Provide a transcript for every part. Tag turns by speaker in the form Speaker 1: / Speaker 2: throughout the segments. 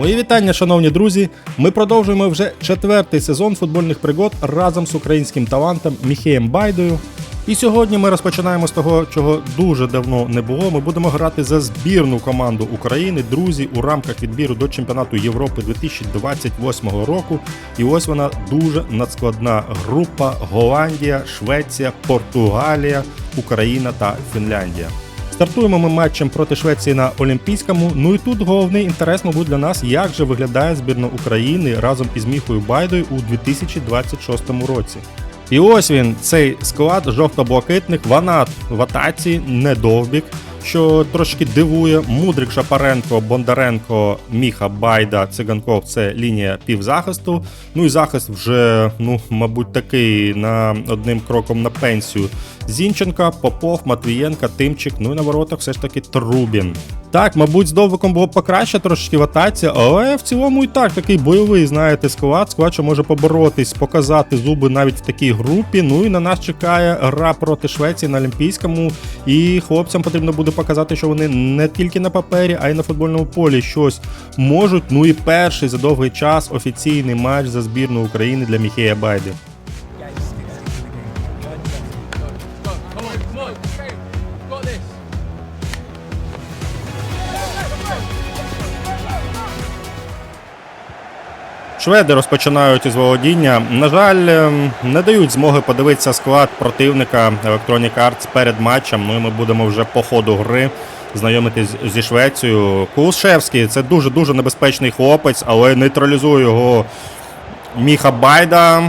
Speaker 1: Мої вітання, шановні друзі. Ми продовжуємо вже четвертий сезон футбольних пригод разом з українським талантом Міхеєм Байдою. І сьогодні ми розпочинаємо з того, чого дуже давно не було. Ми будемо грати за збірну команду України, друзі, у рамках відбіру до чемпіонату Європи 2028 року. І ось вона дуже надскладна група: Голландія, Швеція, Португалія, Україна та Фінляндія. Стартуємо ми матчем проти Швеції на Олімпійському. Ну і тут головний інтерес, мабуть, для нас, як же виглядає збірна України разом із Міхою Байдою у 2026 році. І ось він, цей склад жовто-блакитних, ванат в атаці, не довбік, що трошки дивує. Мудрик Шапаренко, Бондаренко, Міха, Байда, Циганков це лінія півзахисту. Ну і захист вже, ну, мабуть, такий на одним кроком на пенсію. Зінченка, Попов, Матвієнка, Тимчик, ну і на воротах все ж таки Трубін. Так, мабуть, з довбиком було покраще трошечки в але в цілому і так такий бойовий, знаєте, склад. Склад, що може поборотись, показати зуби навіть в такій групі. Ну і на нас чекає гра проти Швеції на Олімпійському. І хлопцям потрібно буде показати, що вони не тільки на папері, а й на футбольному полі щось можуть. Ну і перший за довгий час офіційний матч за збірну України для Міхея Байди. Шведи розпочинають із володіння. На жаль, ем, не дають змоги подивитися склад противника Electronic Arts перед матчем. Ну і ми будемо вже по ходу гри знайомитись зі Швецією. Кулшевський це дуже дуже небезпечний хлопець, але нейтралізує його Міха Байда.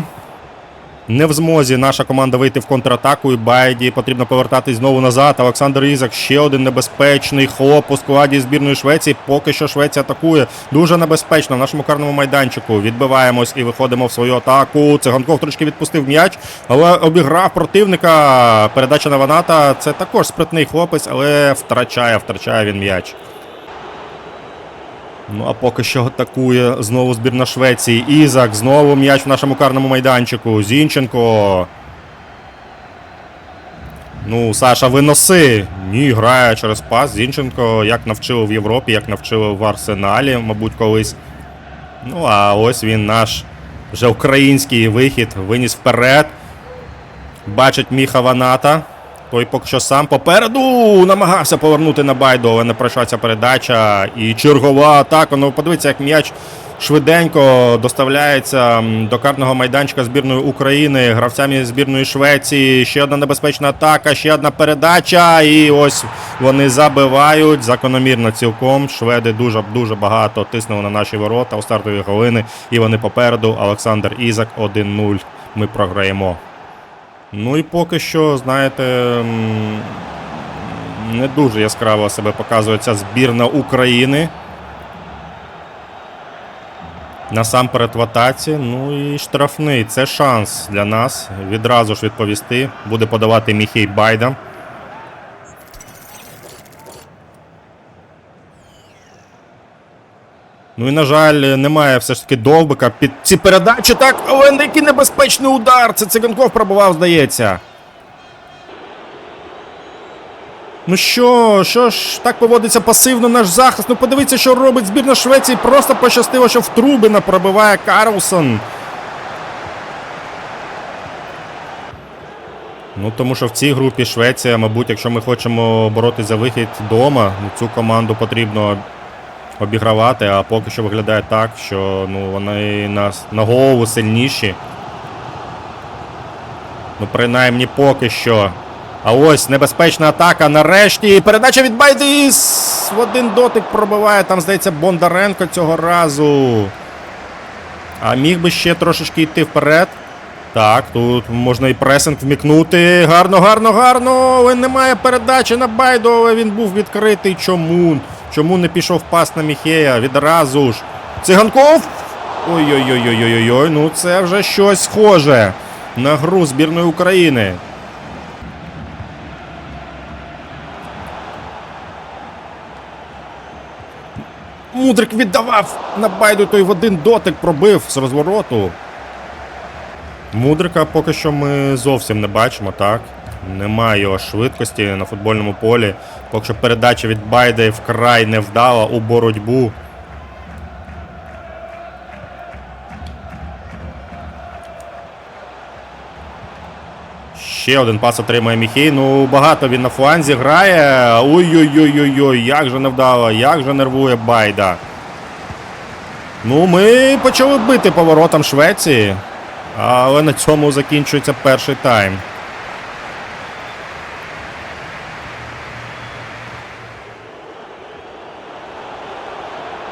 Speaker 1: Не в змозі наша команда вийти в контратаку, і Байді потрібно повертатись знову назад. Олександр Ізак ще один небезпечний хлоп у складі збірної Швеції. Поки що Швеція атакує дуже небезпечно в нашому карному майданчику. Відбиваємось і виходимо в свою атаку. Циганков трошки відпустив м'яч, але обіграв противника. Передача на Ваната. Це також спритний хлопець, але втрачає, втрачає він м'яч. Ну а поки що атакує знову збірна Швеції. Ізак, знову м'яч в нашому карному майданчику. Зінченко. Ну, Саша, виноси. Ні, грає через пас. Зінченко, як навчили в Європі, як навчили в Арсеналі, мабуть, колись. Ну, а ось він наш вже український вихід. Виніс вперед. Бачить Міха Ваната. Той поки що сам попереду намагався повернути на Байду, але не пройшла ця передача. І чергова атака. Ну, подивіться, як м'яч швиденько доставляється до карного майданчика збірної України, гравцями збірної Швеції. Ще одна небезпечна атака, ще одна передача. І ось вони забивають закономірно цілком. Шведи дуже дуже багато тиснули на наші ворота у стартові хвилини. І вони попереду. Олександр Ізак 1-0. Ми програємо. Ну і поки що, знаєте, не дуже яскраво себе показує ця збірна України. Насамперед в атаці. Ну і штрафний. Це шанс для нас. Відразу ж відповісти. Буде подавати Міхей Байда. Ну і, на жаль, немає все ж таки довбика під ці передачі. Так, але який небезпечний удар. Це Циганков пробував, здається. Ну що, що ж так поводиться пасивно наш захист? Ну подивіться, що робить збірна Швеції. Просто пощастило, що в Трубина пробиває Карлсон. Ну, тому що в цій групі Швеція, мабуть, якщо ми хочемо боротися за вихід вдома, ну, цю команду потрібно обігравати, а поки що виглядає так, що ну, вони на, на голову сильніші. Ну, принаймні поки що. А ось небезпечна атака. Нарешті. Передача від Байдис. В один дотик пробиває. Там, здається, Бондаренко цього разу. А міг би ще трошечки йти вперед. Так, тут можна і пресинг вмікнути. Гарно, гарно, гарно. Але немає передачі на Байду, але він був відкритий. Чому? Чому не пішов пас на Міхея? Відразу ж. Циганков. Ой-ой-ой-ой-ой-ой. Ну це вже щось схоже на гру збірної України. Мудрик віддавав на байду той в один дотик пробив з розвороту. Мудрика поки що ми зовсім не бачимо, так? Немає його швидкості на футбольному полі. Поки що передача від Байде вкрай невдала у боротьбу. Ще один пас отримає Міхій. Ну, багато він на фланзі грає. Ой-ой-ой-ой-ой, як же невдало, як же нервує Байда. Ну, ми почали бити поворотом Швеції. Але на цьому закінчується перший тайм.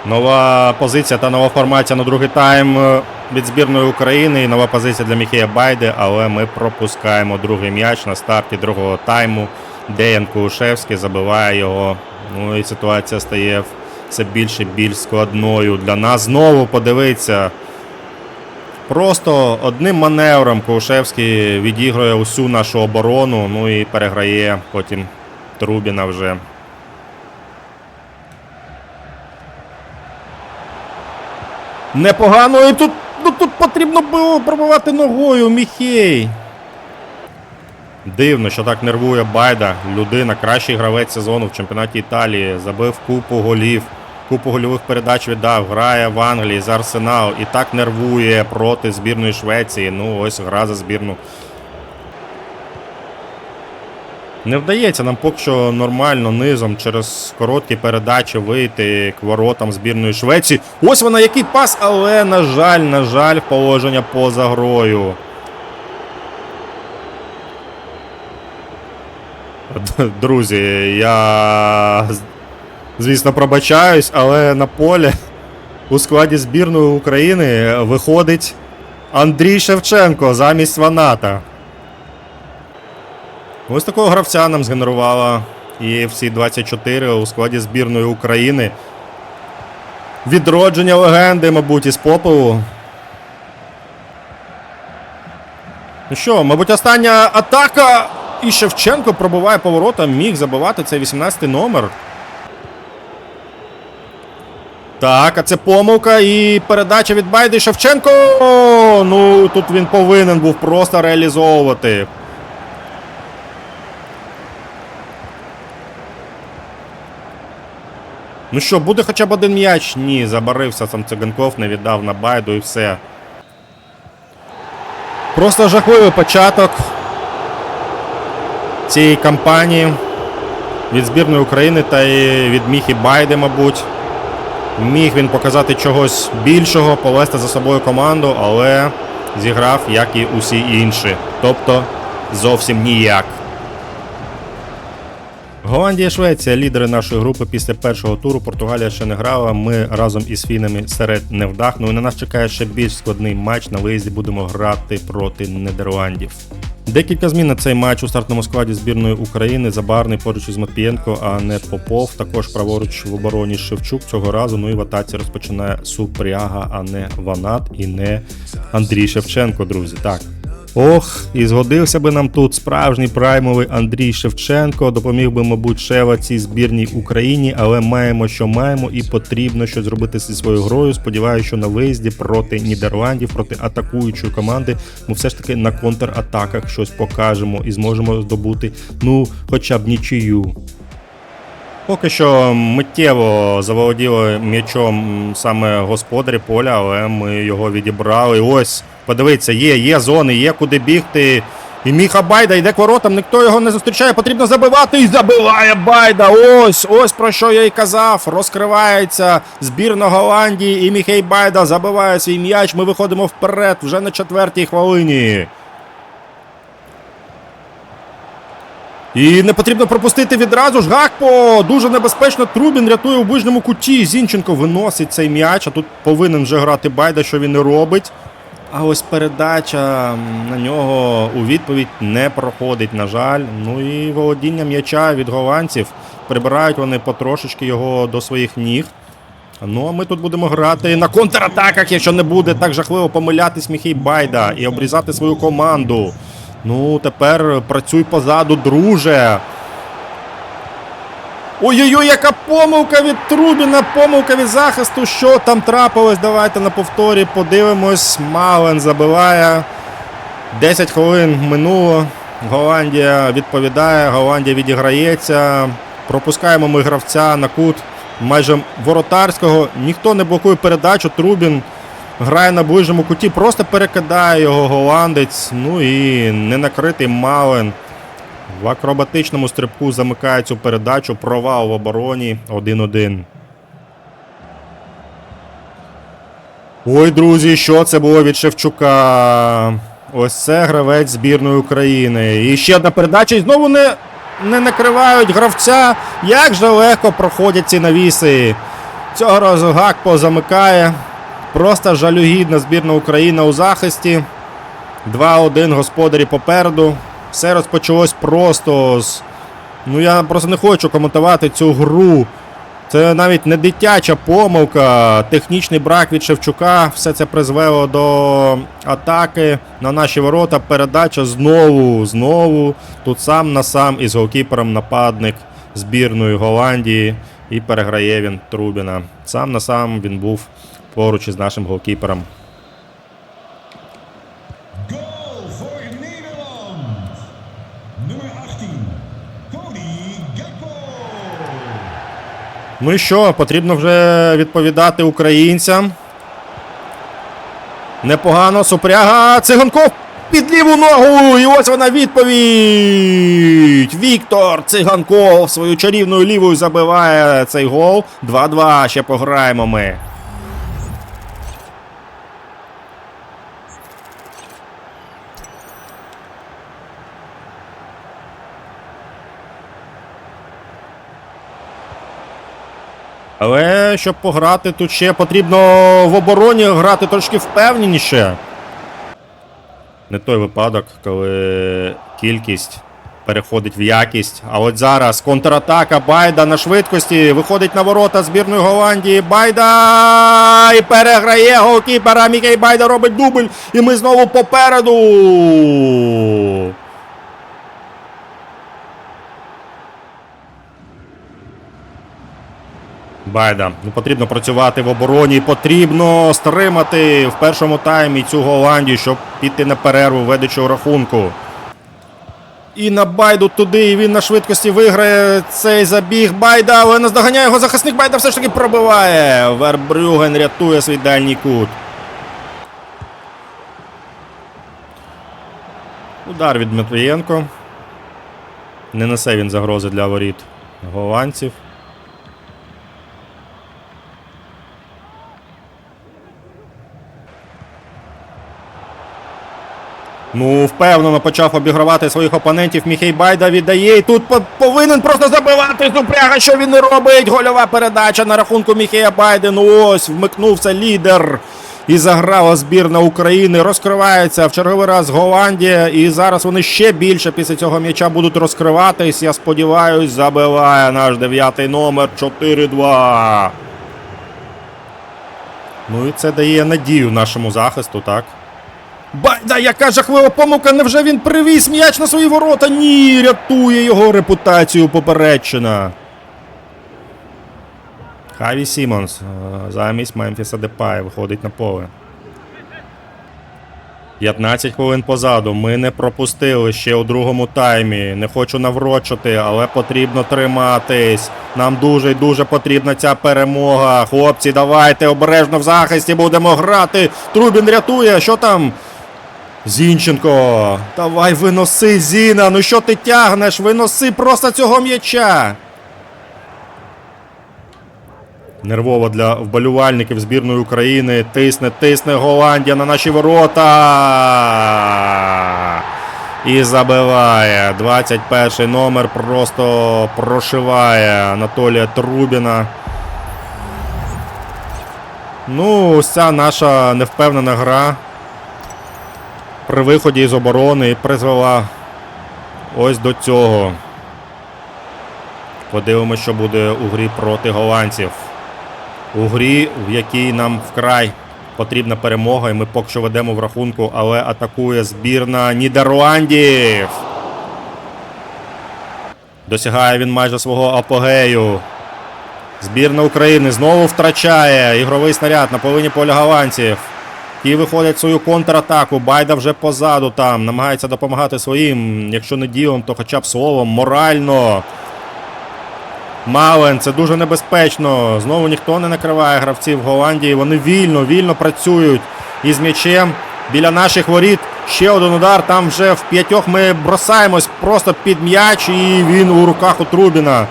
Speaker 1: Нова позиція та нова формація на другий тайм е, від збірної України. І нова позиція для Міхея Байди, але ми пропускаємо другий м'яч на старті другого тайму. Деян Кулушевський забиває його. Ну і ситуація стає все більше і більш складною. Для нас знову подивиться. Просто одним маневром Кулушевський відігрує усю нашу оборону, ну і переграє потім Трубіна вже. Непогано, і тут, ну, тут потрібно було пробивати ногою, Міхей. Дивно, що так нервує Байда. Людина, кращий гравець сезону в чемпіонаті Італії. Забив купу голів, купу гольових передач віддав. Грає в Англії за Арсенал і так нервує проти збірної Швеції. Ну, ось гра за збірну. Не вдається нам поки що нормально низом через короткі передачі вийти к воротам збірної Швеції. Ось вона, який пас, але, на жаль, на жаль, положення поза грою. Друзі, я звісно пробачаюсь, але на полі у складі збірної України виходить Андрій Шевченко замість Ваната. Ось такого гравця нам згенерувала EFC 24 у складі збірної України. Відродження легенди, мабуть, із Попову. Ну що, мабуть, остання атака. І Шевченко пробиває поворота, міг забивати цей 18 номер. Так, а це помилка і передача від Байди Шевченко. О, ну тут він повинен був просто реалізовувати. Ну що, буде хоча б один м'яч? Ні, забарився сам Циганков, не віддав на байду і все. Просто жахливий початок цієї кампанії від збірної України та і від Міхі Байди, мабуть. Міг він показати чогось більшого, повести за собою команду, але зіграв, як і усі інші. Тобто зовсім ніяк. Голландія Швеція лідери нашої групи після першого туру. Португалія ще не грала. Ми разом із фінами серед невдах. Ну і на нас чекає ще більш складний матч. На виїзді будемо грати проти Нідерландів. Декілька змін на цей матч у стартовому складі збірної України. Забарний поруч із Матвієнко, а не Попов. Також праворуч в обороні Шевчук цього разу. Ну і в атаці розпочинає Супряга, а не Ванат і не Андрій Шевченко, друзі. Так. Ох, і згодився би нам тут справжній праймовий Андрій Шевченко. Допоміг би, мабуть, Шева цій збірній Україні, але маємо, що маємо, і потрібно щось зробити зі своєю грою. Сподіваюся, що на виїзді проти Нідерландів, проти атакуючої команди, ми все ж таки на контратаках щось покажемо і зможемо здобути, ну, хоча б нічию. Поки що миттєво заволоділи м'ячом саме господарі поля, але ми його відібрали. Ось, подивіться, є, є зони, є куди бігти. І Міха Байда йде к воротам, ніхто його не зустрічає, потрібно забивати і забиває Байда. Ось, ось про що я й казав. Розкривається збірна Голландії і Міхей Байда забиває свій м'яч. Ми виходимо вперед вже на четвертій хвилині. І не потрібно пропустити відразу ж Гакпо. Дуже небезпечно. Трубін рятує у ближньому куті. Зінченко виносить цей м'яч, а тут повинен вже грати Байда, що він і робить. А ось передача на нього у відповідь не проходить, на жаль. Ну і володіння м'яча від голландців. Прибирають вони потрошечки його до своїх ніг. Ну, а ми тут будемо грати на контратаках, якщо не буде так жахливо помилятись Міхій Байда і обрізати свою команду. Ну, тепер працюй позаду, друже. Ой-ой-ой, яка помилка від Трубіна, помилка від захисту. Що там трапилось? Давайте на повторі подивимось. Мален забиває. 10 хвилин минуло. Голландія відповідає, Голландія відіграється. Пропускаємо ми гравця на кут майже воротарського. Ніхто не блокує передачу. Трубін грає на ближньому куті, просто перекидає його голландець. Ну і ненакритий Мален. В акробатичному стрибку замикає цю передачу. Провал в обороні 1-1. Ой, друзі, що це було від Шевчука? Ось це гравець збірної України. І ще одна передача, і знову не, не накривають гравця. Як же легко проходять ці навіси. Цього разу Гакпо замикає. Просто жалюгідна збірна України у захисті. 2-1 господарі попереду. Все розпочалось просто з. Ну я просто не хочу коментувати цю гру. Це навіть не дитяча помилка, технічний брак від Шевчука. Все це призвело до атаки на наші ворота. Передача знову, знову. Тут сам на сам із голкіпером нападник збірної Голландії. І переграє він Трубіна. Сам на сам він був поруч із нашим голкіпером.
Speaker 2: Goal voor Nederland. Nummer 18,
Speaker 1: Ну і що, потрібно вже відповідати українцям. Непогано, Супряга, Циганков під ліву ногу. І ось вона відповідь. Віктор Циганков свою чарівною лівою забиває цей гол. 2-2. Ще пограємо ми. Але щоб пограти тут ще потрібно в обороні грати трошки впевненіше. Не той випадок, коли кількість переходить в якість. А от зараз контратака Байда на швидкості. Виходить на ворота збірної Голландії. Байда і переграє голкіпера. Мікей Байда робить дубль. І ми знову попереду. Байда, ну потрібно працювати в обороні, потрібно стримати в першому таймі цю Голландію, щоб піти на перерву ведучого рахунку. І на Байду туди, і він на швидкості виграє цей забіг. Байда, але наздоганяє його захисник. Байда все ж таки пробиває. Вербрюген рятує свій дальній кут. Удар від Матвієнко. Не несе він загрози для воріт голландців. Ну, впевнено почав обігравати своїх опонентів. Міхей Байда віддає. І тут повинен просто забивати Супряга, що він не робить. Гольова передача на рахунку Міхея Байди. Ну ось, вмикнувся лідер. І заграла збірна України. Розкривається в черговий раз Голландія. І зараз вони ще більше після цього м'яча будуть розкриватись. Я сподіваюсь, забиває наш дев'ятий номер 4-2. Ну і це дає надію нашому захисту, так? Байда, яка жахлива помилка, невже він привіз м'яч на свої ворота? Ні, рятує його репутацію попередчина. Хаві Сімонс е, замість Мемфіса Депая виходить на поле. 15 хвилин позаду. Ми не пропустили ще у другому таймі. Не хочу наврочити, але потрібно триматись. Нам дуже і дуже потрібна ця перемога. Хлопці, давайте обережно в захисті будемо грати. Трубін рятує. Що там? Зінченко, давай виноси, Зіна. Ну що ти тягнеш? Виноси просто цього м'яча. Нервово для вболівальників збірної України. Тисне, тисне Голландія на наші ворота. І забиває. 21 номер просто прошиває Анатолія Трубіна. Ну, ось ця наша невпевнена гра при виході з оборони призвела ось до цього. Подивимося, що буде у грі проти голландців. У грі, в якій нам вкрай потрібна перемога, і ми поки що ведемо в рахунку, але атакує збірна Нідерландів. Досягає він майже свого апогею. Збірна України знову втрачає ігровий снаряд на половині поля голландців. Ті виходять свою контратаку. Байда вже позаду там. Намагається допомагати своїм, якщо не ділом, то хоча б словом, морально. Мауен, це дуже небезпечно. Знову ніхто не накриває гравців Голландії. Вони вільно, вільно працюють із м'ячем біля наших воріт. Ще один удар. Там вже в п'ятьох ми бросаємось просто під м'яч, і він у руках у Трубіна.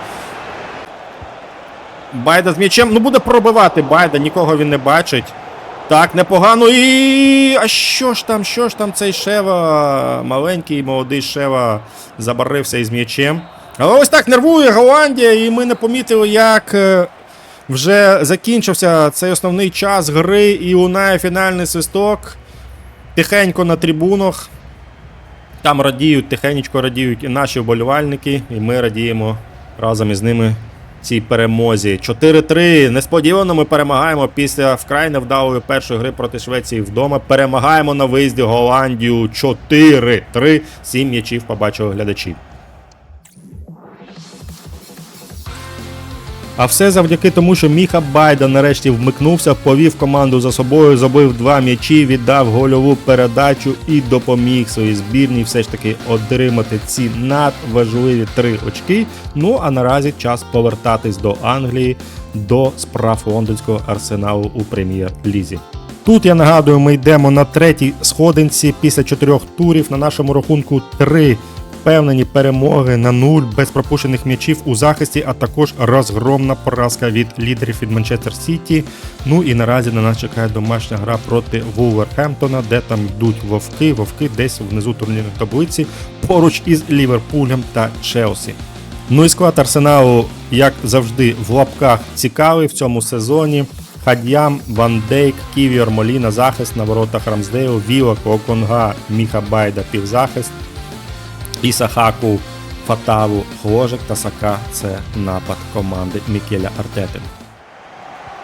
Speaker 1: Байда з м'ячем. Ну буде пробивати Байда, нікого він не бачить. Так, непогано. І. А що ж там? Що ж там цей Шева? Маленький молодий Шева забарився із м'ячем. Але ось так нервує Голландія, і ми не помітили, як е, вже закінчився цей основний час гри і лунає фінальний свисток. Тихенько на трибунах. Там радіють, тихенько радіють і наші вболівальники, і ми радіємо разом із ними цій перемозі. 4-3. Несподівано ми перемагаємо після вкрай невдалої першої гри проти Швеції вдома. Перемагаємо на виїзді Голландію 4-3. Сім м'ячів побачили глядачі. А все завдяки тому, що Міха Байда нарешті вмикнувся, повів команду за собою, забив два м'ячі, віддав гольову передачу і допоміг своїй збірній все ж таки отримати ці надважливі три очки. Ну а наразі час повертатись до Англії, до справ лондонського арсеналу у прем'єр-лізі. Тут я нагадую, ми йдемо на третій сходинці після чотирьох турів. На нашому рахунку три впевнені перемоги на нуль без пропущених м'ячів у захисті, а також розгромна поразка від лідерів від Манчестер Сіті. Ну і наразі на нас чекає домашня гра проти Вулверхемптона, де там йдуть вовки, вовки десь внизу турнірної таблиці, поруч із Ліверпулем та Челсі. Ну і склад Арсеналу, як завжди, в лапках цікавий в цьому сезоні. Хад'ям, Ван Дейк, Ківіор, Моліна, захист на воротах Рамсдейл, Вілок, Оконга, Міха Байда, півзахист. Ісахаку, Фатаву, Хложик та Сака це напад команди Мікеля Артети.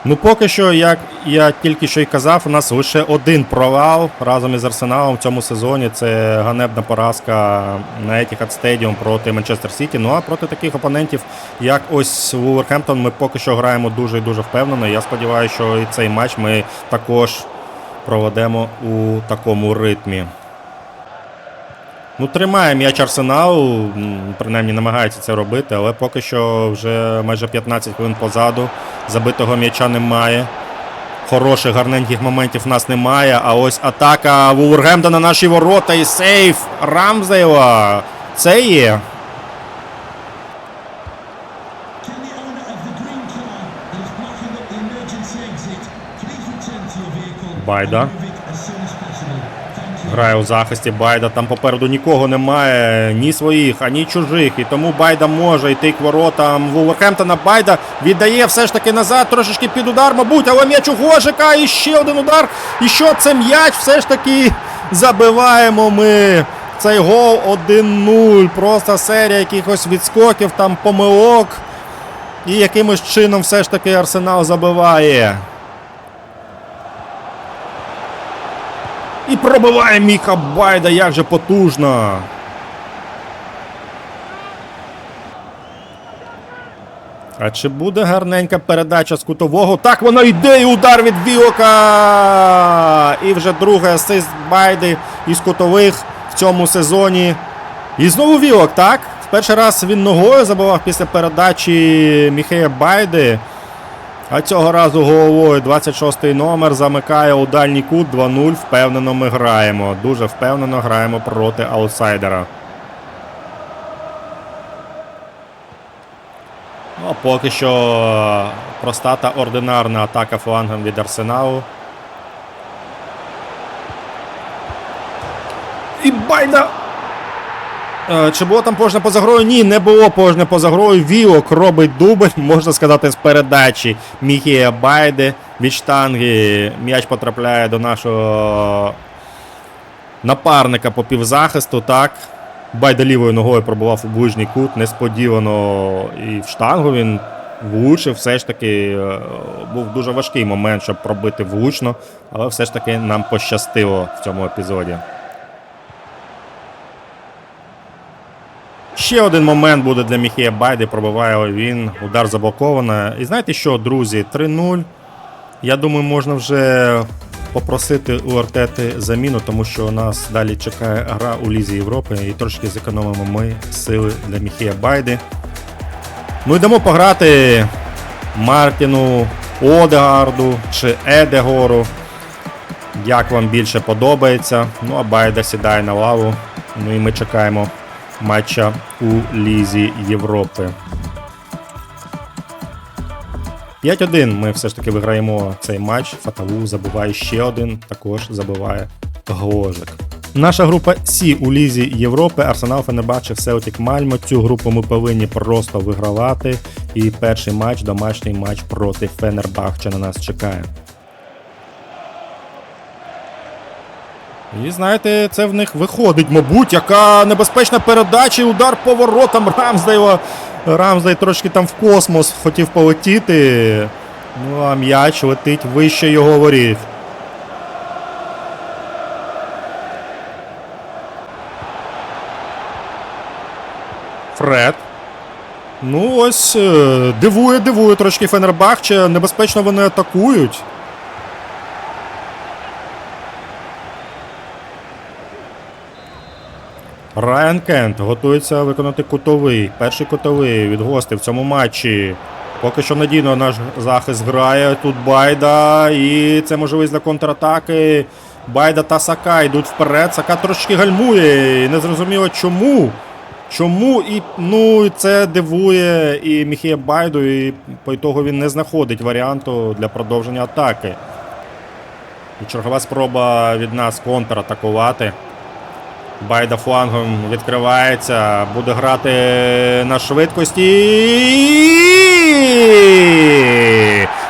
Speaker 1: Ну, поки що, як я тільки що й казав, у нас лише один провал разом із Арсеналом в цьому сезоні. Це ганебна поразка на Etihad Stadium проти Манчестер Сіті. Ну а проти таких опонентів, як ось Вулверхемптон, ми поки що граємо дуже і дуже впевнено. Я сподіваюся, що і цей матч ми також проведемо у такому ритмі. Ну, тримає м'яч Арсенал, принаймні намагається це робити, але поки що вже майже 15 хвилин позаду. Забитого м'яча немає. Хороших гарненьких моментів в нас немає. А ось атака Вулвергемда на наші ворота і сейф Рамзейла. Це є. Байда. Грає у захисті Байда. Там попереду нікого немає, ні своїх, ані чужих. І тому Байда може йти к воротам Вулверхемптона. Байда віддає все ж таки назад, трошечки під удар, мабуть, але м'яч у Гожика. І ще один удар. І що це м'яч? Все ж таки забиваємо ми. Цей гол 1-0. Просто серія якихось відскоків, там помилок. І якимось чином все ж таки Арсенал забиває. І пробиває Міха Байда, як же потужно. А чи буде гарненька передача з кутового? Так вона йде і удар від Вілока. І вже другий асист Байди із кутових в цьому сезоні. І знову Вілок, так? В перший раз він ногою забивав після передачі Міхея Байди. А цього разу головою 26-й номер замикає у дальній кут 2-0. Впевнено ми граємо. Дуже впевнено граємо проти аутсайдера. Ну, поки що проста та ординарна атака флангом від Арсеналу. І Байда Чи було там пожне поза грою? Ні, не було пожне поза грою. Вілок робить дубль, можна сказати, з передачі Міхія Байди від штанги. М'яч потрапляє до нашого напарника по півзахисту. Так. Байда лівою ногою пробував у ближній кут. Несподівано і в штангу він влучив. Все ж таки е, був дуже важкий момент, щоб пробити влучно, але все ж таки нам пощастило в цьому епізоді. Ще один момент буде для Міхія Байди. Пробиває він. Удар заблоковано. І знаєте що, друзі? 3-0. Я думаю, можна вже попросити у Артети заміну, тому що у нас далі чекає гра у Лізі Європи і трошки зекономимо ми сили для Міхія Байди. Ну йдемо пограти Мартіну, Одегарду чи Едегору. Як вам більше подобається. Ну а Байда сідає на лаву. Ну і ми чекаємо матча у Лізі Європи. 5-1 ми все ж таки виграємо цей матч. Фаталу забиває ще один, також забиває Гложик. Наша група Сі у Лізі Європи, Арсенал Фенебаче, Селтік Мальмо. Цю групу ми повинні просто вигравати. І перший матч, домашній матч проти Фенербахче на нас чекає. І знаєте, це в них виходить, мабуть, яка небезпечна передача і удар по воротам Рамсдейла. Рамсдей трошки там в космос хотів полетіти. Ну, а м'яч летить вище його воріт. Фред. Ну, ось е, дивує, дивує трошки Фенербахче. Небезпечно вони атакують. Райан Кент готується виконати кутовий. Перший кутовий від гостей в цьому матчі. Поки що надійно наш захист грає. Тут Байда. І це можливість для контратаки. Байда та Сака йдуть вперед. Сака трошки гальмує. І не зрозуміло чому. Чому і ну це дивує і Міхія Байду, і по ітогу він не знаходить варіанту для продовження атаки. І чергова спроба від нас контратакувати. Байда флангом відкривається, буде грати на швидкості.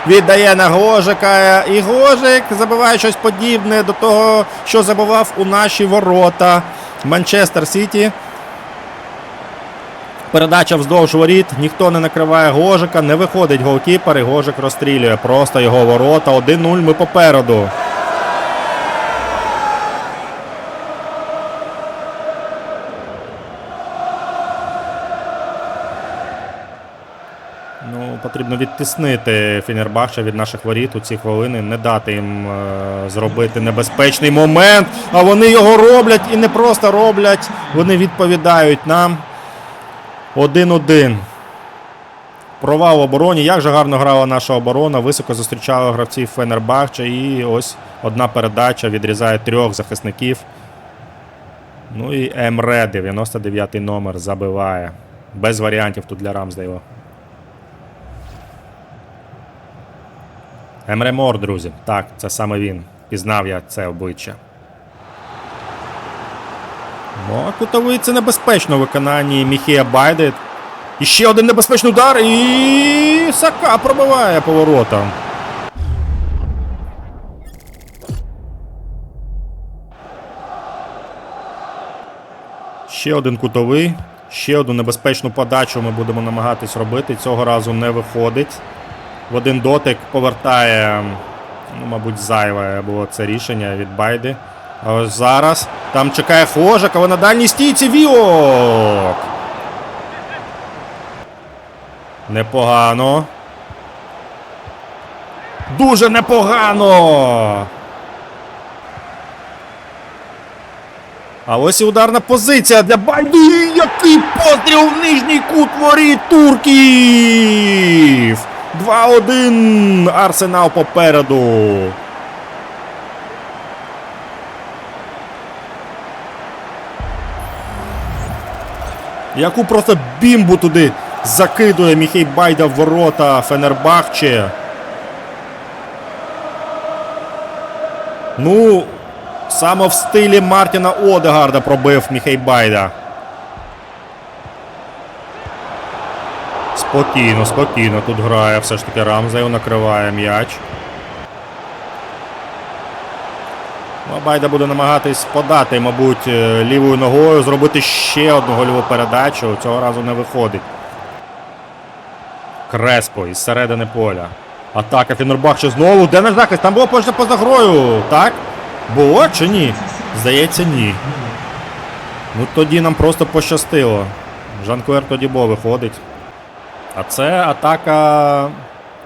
Speaker 1: Віддає на Гожика. І Гожик забиває щось подібне до того, що забивав у наші ворота. Манчестер Сіті. Передача вздовж воріт, ніхто не накриває Гожика, не виходить голкіпер і Гожик розстрілює просто його ворота. 1-0 ми попереду. Ну, потрібно відтиснити Фінербахча від наших воріт у ці хвилини, не дати їм е, зробити небезпечний момент. А вони його роблять і не просто роблять, вони відповідають нам. 1-1. Провал в обороні. Як же гарно грала наша оборона. Високо зустрічала гравців Фенербахча. І ось одна передача відрізає трьох захисників. Ну і Емре, 99 номер, забиває. Без варіантів тут для Рамсдейла. Емре Мор, друзі. Так, це саме він. Пізнав я це обличчя. Ну, а кутовий це небезпечно в виконанні Міхія Байди. І ще один небезпечний удар. І Сака пробиває поворотом. Ще один кутовий. Ще одну небезпечну подачу ми будемо намагатись робити. Цього разу не виходить. В один дотик повертає, ну, мабуть, зайве було це рішення від Байди. А ось зараз там чекає Хожак, але на дальній стійці Віок. Непогано. Дуже непогано. А ось і ударна позиція для Байди. Який постріл в нижній кут воріт турків! 2-1. Арсенал попереду. Яку просто бімбу туди закидує Міхей Байда в ворота Фенербахче. Ну, саме в стилі Мартіна Одегарда пробив Міхей Байда. Спокійно, спокійно тут грає. Все ж таки Рамзею накриває м'яч. Ну, Байда буде намагатись подати, мабуть, е, лівою ногою, зробити ще одну гольову передачу. Цього разу не виходить. Креспо із середини поля. Атака Фінербахче знову. Де наш захист? Там було поза поза грою, так? Було чи ні? Здається, ні. Ну тоді нам просто пощастило. Жан-Клер тоді бо виходить. А це атака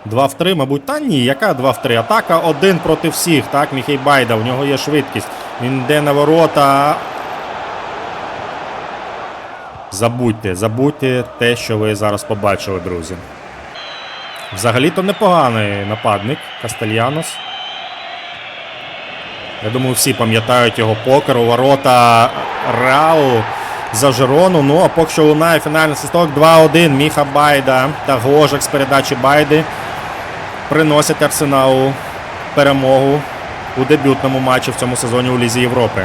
Speaker 1: 2 в 3, мабуть. Та ні, яка 2 в 3? Атака 1 проти всіх, так? Міхей Байда, в нього є швидкість. Він йде на ворота. Забудьте, забудьте те, що ви зараз побачили, друзі. Взагалі-то непоганий нападник Кастельянос. Я думаю, всі пам'ятають його покер у ворота Реалу за Жерону. Ну, а поки що лунає фінальний свисток 2-1. Міха Байда та Гожик з передачі Байди приносять Арсеналу перемогу у дебютному матчі в цьому сезоні у Лізі Європи.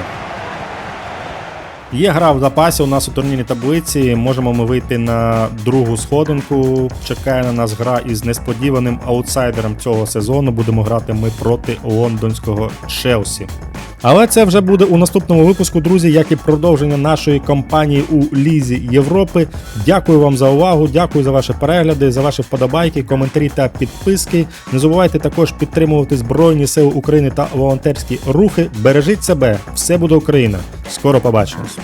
Speaker 1: Є гра в запасі у нас у турнірній таблиці. Можемо ми вийти на другу сходинку. Чекає на нас гра із несподіваним аутсайдером цього сезону. Будемо грати ми проти лондонського Челсі. Але це вже буде у наступному випуску, друзі, як і продовження нашої кампанії у Лізі Європи. Дякую вам за увагу, дякую за ваші перегляди, за ваші вподобайки, коментарі та підписки. Не забувайте також підтримувати Збройні Сили України та волонтерські рухи. Бережіть себе, все буде Україна. Скоро побачимось.